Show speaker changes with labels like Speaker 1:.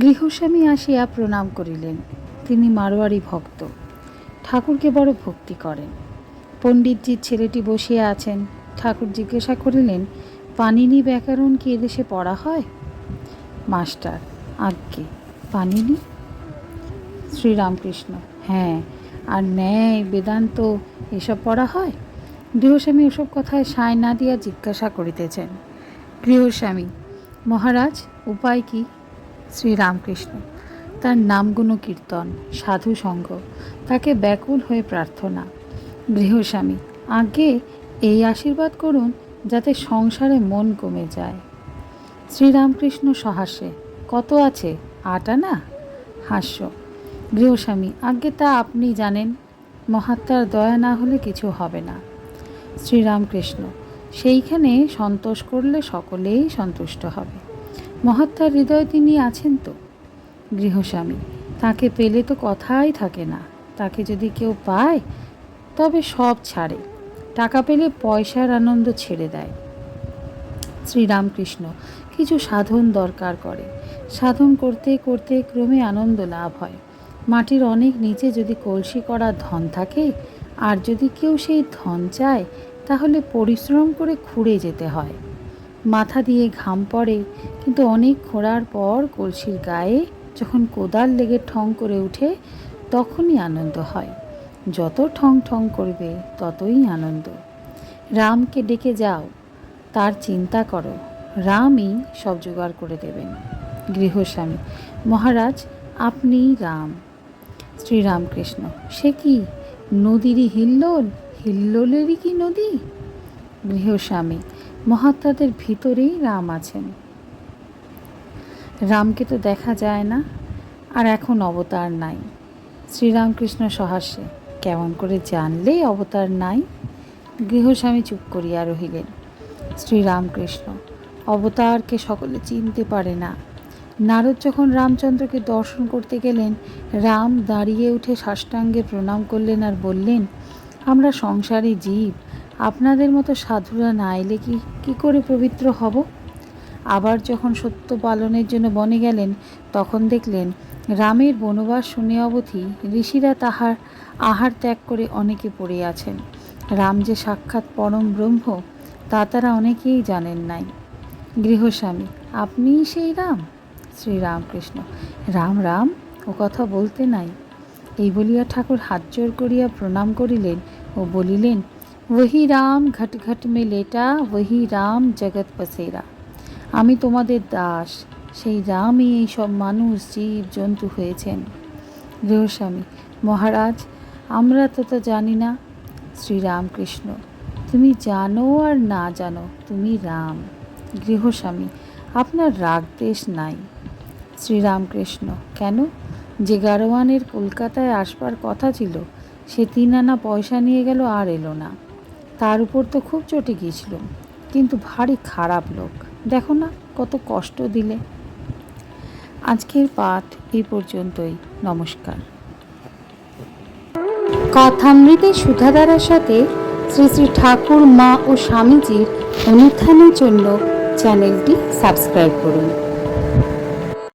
Speaker 1: গৃহস্বামী আসিয়া প্রণাম করিলেন। তিনি মারোয়ারি ভক্ত। ঠাকুরকে বড় ভক্তি করেন। পণ্ডিতজির ছেলেটি বসিয়া আছেন। ঠাকুর জিজ্ঞাসা করিলেন, পানিনি ব্যাকরণ কি এদেশে পড়া হয়? মাস্টার, আজ্ঞে, পানিনি? শ্রীরামকৃষ্ণ হ্যাঁ আর ন্যায়, বেদান্ত, এসব পড়া হয়? গৃহস্বামী ওসব কথায় সায় না দিয়া জিজ্ঞাসা করিতেছেন। গৃহস্বামী, মহারাজ, উপায় কি? শ্রীরামকৃষ্ণ। তার নামগুণ কীর্তন, সাধু সঙ্গ, তাকে ব্যাকুল হয়ে প্রার্থনা। গৃহস্বামী, আগে এই আশীর্বাদ করুন যাতে সংসারে মন কমে যায়। শ্রীরামকৃষ্ণ সহাস্যে কত আছে? আট আনা হাস্য। গৃহস্বামী আজ্ঞে তা আপনি জানেন, মহাত্মার দয়া না হলে কিছু হবে না। শ্রীরামকৃষ্ণ, সেইখানে সন্তোষ করলে সকলেই সন্তুষ্ট হবে। মহাত্মার হৃদয় তিনি আছেন তো? গৃহস্বামী, তাকে পেলে তো কথাই থাকে না। তাকে যদি কেউ পায়, তবে সব ছাড়ে। টাকা পেলে পয়সার আনন্দ ছেড়ে দেয়। শ্রীরামকৃষ্ণ কিছু সাধন দরকার করে। সাধন করতে করতে ক্রমে আনন্দ লাভ হয়। মাটির অনেক নিচে যদি কলসি করা ধন থাকে, আর যদি কেউ সেই ধন চায়, তাহলে পরিশ্রম করে খুঁড়ে যেতে হয়। মাথা দিয়ে ঘাম পড়ে, কিন্তু অনেক খোঁড়ার পর কলসির গায়ে যখন কোদাল লেগে ঠং করে উঠে, তখনই আনন্দ হয়। যত ঠং ঠং করবে, ততই আনন্দ। রামকে ডেকে যাও, তার চিন্তা করো, রামই সব জোগাড় করে দেবেন। গৃহস্বামী, মহারাজ আপনি রাম। শ্রীরামকৃষ্ণ, সে কি নদীরই হিল্লোল? হিল্লোলেরই কি নদী? গৃহস্বামী মহাত্মাদের ভিতরেই রাম আছেন। রামকে তো দেখা যায় না, আর এখন অবতার নাই। শ্রীরামকৃষ্ণ সহাস্যে কেমন করে জানলে অবতার নাই? গৃহস্বামী চুপ করিয়া রহিলেন। শ্রীরামকৃষ্ণ অবতারকে সকলে চিনতে পারে না। নারদ যখন রামচন্দ্রকে দর্শন করতে গেলেন, রাম দাঁড়িয়ে উঠে সাষ্টাঙ্গে প্রণাম করলেন আর বললেন, আমরা সংসারী জীব আপনাদের মতো সাধুরা না এলে কি, কী করে পবিত্র হব? আবার যখন সত্য পালনের জন্য বনে গেলেন, তখন দেখলেন রামের বনবাস শুনে অবধি ঋষিরা তাহার আহার ত্যাগ করে অনেকে পড়ে আছেন। রাম যে সাক্ষাৎ পরম ব্রহ্ম, তা তারা অনেকেই জানেন নাই। গৃহস্বামী, আপনিই সেই রাম? শ্রীরামকৃষ্ণ, রাম রাম, ও কথা বলতে নাই। এই বলিয়া ঠাকুর হাত জোর করিয়া প্রণাম করিলেন ও বলিলেন ওহি রাম ঘট ঘট মে লেটা ওহি রাম জগৎ পসেরা আমি তোমাদের দাস, সেই রামই এই সব মানুষ, জীব, জন্তু হয়েছেন। গৃহস্বামী মহারাজ, আমরা তো তো জানি না। শ্রীরামকৃষ্ণ, তুমি জানো আর না জানো, তুমি রাম। গৃহস্বামী আপনার রাগ দেশ নাই। শ্রীরামকৃষ্ণ, কেন? যে গারোয়ানের কলকাতায় আসবার কথা ছিল, সে তিন আনা পয়সা নিয়ে গেল আর এলো না। তার উপর তো খুব চটে গিয়েছিল, কিন্তু ভারী খারাপ লোক। দেখো না, কত কষ্ট দিলে। আজকের পাঠ এই পর্যন্তই। নমস্কার। কথামৃতের সুধাধারার সাথে শ্রী শ্রী ঠাকুর, মা ও স্বামীজির অনুষ্ঠানের জন্য চ্যানেলটি সাবস্ক্রাইব করুন।